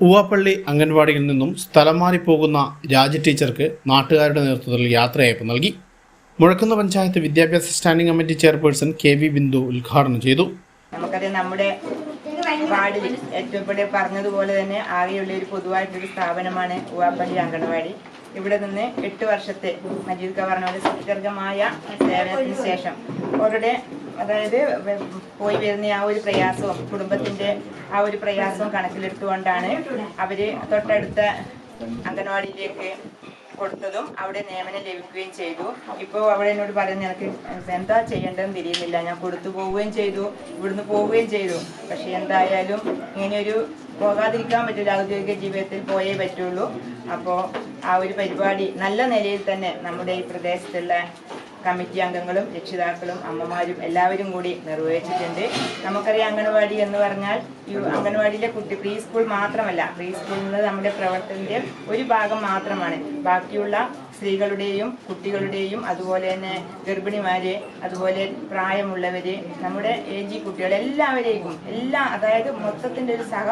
ഉവാപ്പള്ളി അംഗൻവാടിയിൽ നിന്നും സ്ഥലം മാറിപ്പോകുന്ന രാജ ടീച്ചർക്ക് നാട്ടുകാരുടെ നേതൃത്വത്തിൽ യാത്രയയപ്പ് നൽകി. മുഴക്കുന്ന പഞ്ചായത്ത് വിദ്യാഭ്യാസ standing committee chairperson K V Bindu ഉദ്ഘാടനം ചെയ്തു. നമുക്കറിയാം നമ്മുടെ വാർഡിൽ ഏറ്റവും ഇവിടെ പറഞ്ഞതുപോലെ തന്നെ ആകെയുള്ള ഒരു പൊതുവായിട്ടൊരു സ്ഥാപനമാണ് ഉവാപ്പള്ളി അംഗൻവാടി. ഇവിടെ നിന്ന് എട്ട് വർഷത്തെ മജീദ് ക പറഞ്ഞ പോലെ സുദീർഘമായ സേവനത്തിന് ശേഷം അവരുടെ അതായത് പോയി വരുന്ന ആ ഒരു പ്രയാസവും കുടുംബത്തിന്റെ ആ ഒരു പ്രയാസവും കണക്കിലെടുത്തുകൊണ്ടാണ് അവർ തൊട്ടടുത്ത അംഗനവാടിയിലേക്ക് കൊടുത്തതും അവിടെ നിയമനം ലഭിക്കുകയും ചെയ്തു. ഇപ്പോൾ അവിടെ എന്നോട് പറയുന്നത് എനിക്ക് എന്താ ചെയ്യേണ്ടതെന്ന് തിരിയുന്നില്ല. ഞാൻ കൊടുത്തു പോവുകയും ചെയ്തു ഇവിടുന്ന് പോവുകയും ചെയ്തു. പക്ഷെ എന്തായാലും ഇങ്ങനെയൊരു പോകാതിരിക്കാൻ പറ്റില്ല. ഔദ്യോഗിക ജീവിതത്തിൽ പോയേ പറ്റുള്ളൂ. അപ്പോൾ ആ ഒരു പരിപാടി നല്ല നിലയിൽ തന്നെ നമ്മുടെ ഈ പ്രദേശത്തുള്ള കമ്മിറ്റി അംഗങ്ങളും രക്ഷിതാക്കളും അമ്മമാരും എല്ലാവരും കൂടി നിർവഹിച്ചിട്ടുണ്ട്. നമുക്കറിയാം അംഗനവാടി എന്ന് പറഞ്ഞാൽ ഈ അംഗനവാടിയിലെ കുട്ടി പ്രീ സ്കൂൾ മാത്രമല്ല പ്രീ സ്കൂളിൽ നമ്മുടെ പ്രവർത്തനത്തിന്റെ ഒരു ഭാഗം മാത്രമാണ്. ബാക്കിയുള്ള സ്ത്രീകളുടെയും കുട്ടികളുടെയും അതുപോലെ തന്നെ ഗർഭിണിമാര് അതുപോലെ പ്രായമുള്ളവര് നമ്മുടെ എ ജി കുട്ടികൾ എല്ലാവരെയും എല്ലാ അതായത് മൊത്തത്തിന്റെ ഒരു സഹ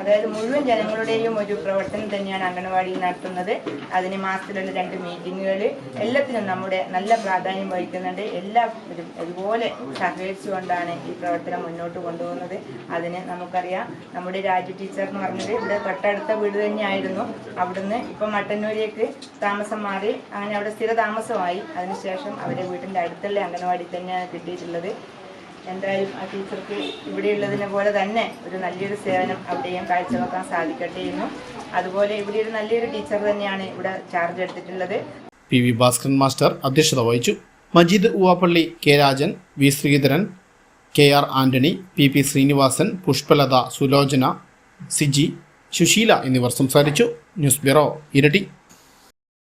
അതായത് മുഴുവൻ ജനങ്ങളുടെയും ഒരു പ്രവർത്തനം തന്നെയാണ് അംഗനവാടിയിൽ നടത്തുന്നത്. അതിന് മാസത്തിലുള്ള രണ്ട് മീറ്റിങ്ങുകൾ എല്ലാത്തിനും നമ്മുടെ നല്ല പ്രാധാന്യം വഹിക്കുന്നുണ്ട്. എല്ലാവരും ഒരുപോലെ സഹകരിച്ചുകൊണ്ടാണ് ഈ പ്രവർത്തനം മുന്നോട്ട് കൊണ്ടുപോകുന്നത്. അതിന് നമുക്കറിയാം നമ്മുടെ രാജു ടീച്ചർ എന്ന് പറഞ്ഞത് ഇവിടെ തൊട്ടടുത്ത വീട് തന്നെയായിരുന്നു. അവിടുന്ന് ഇപ്പം മട്ടന്നൂരേക്ക് താമസം മാറി അങ്ങനെ അവിടെ സ്ഥിര താമസമായി അതിനുശേഷം അവരെ വീട്ടിന്റെ അടുത്തുള്ള അംഗനവാടി തന്നെയാണ് കിട്ടിയിട്ടുള്ളത്. എന്തായാലും ആ ടീച്ചർക്ക് ഇവിടെയുള്ളതിനെ പോലെ തന്നെ ഒരു നല്ലൊരു സേവനം അവിടെയും കാഴ്ചവെക്കാൻ സാധിക്കട്ടെ എന്നും. അതുപോലെ ഇവിടെ ഒരു നല്ലൊരു ടീച്ചർ തന്നെയാണ് ഇവിടെ ചാർജ് എടുത്തിട്ടുള്ളത്. പി വി ഭാസ്കരൻ മാസ്റ്റർ അധ്യക്ഷത വഹിച്ചു. Majeed Uvappally K Rajan V Sreedharan K R Antony P P Sreenivasan Pushpalatha Sulochana Siji Susheela എന്നിവർ സംസാരിച്ചു. ന്യൂസ് ബ്യൂറോ ഇരട്ടി.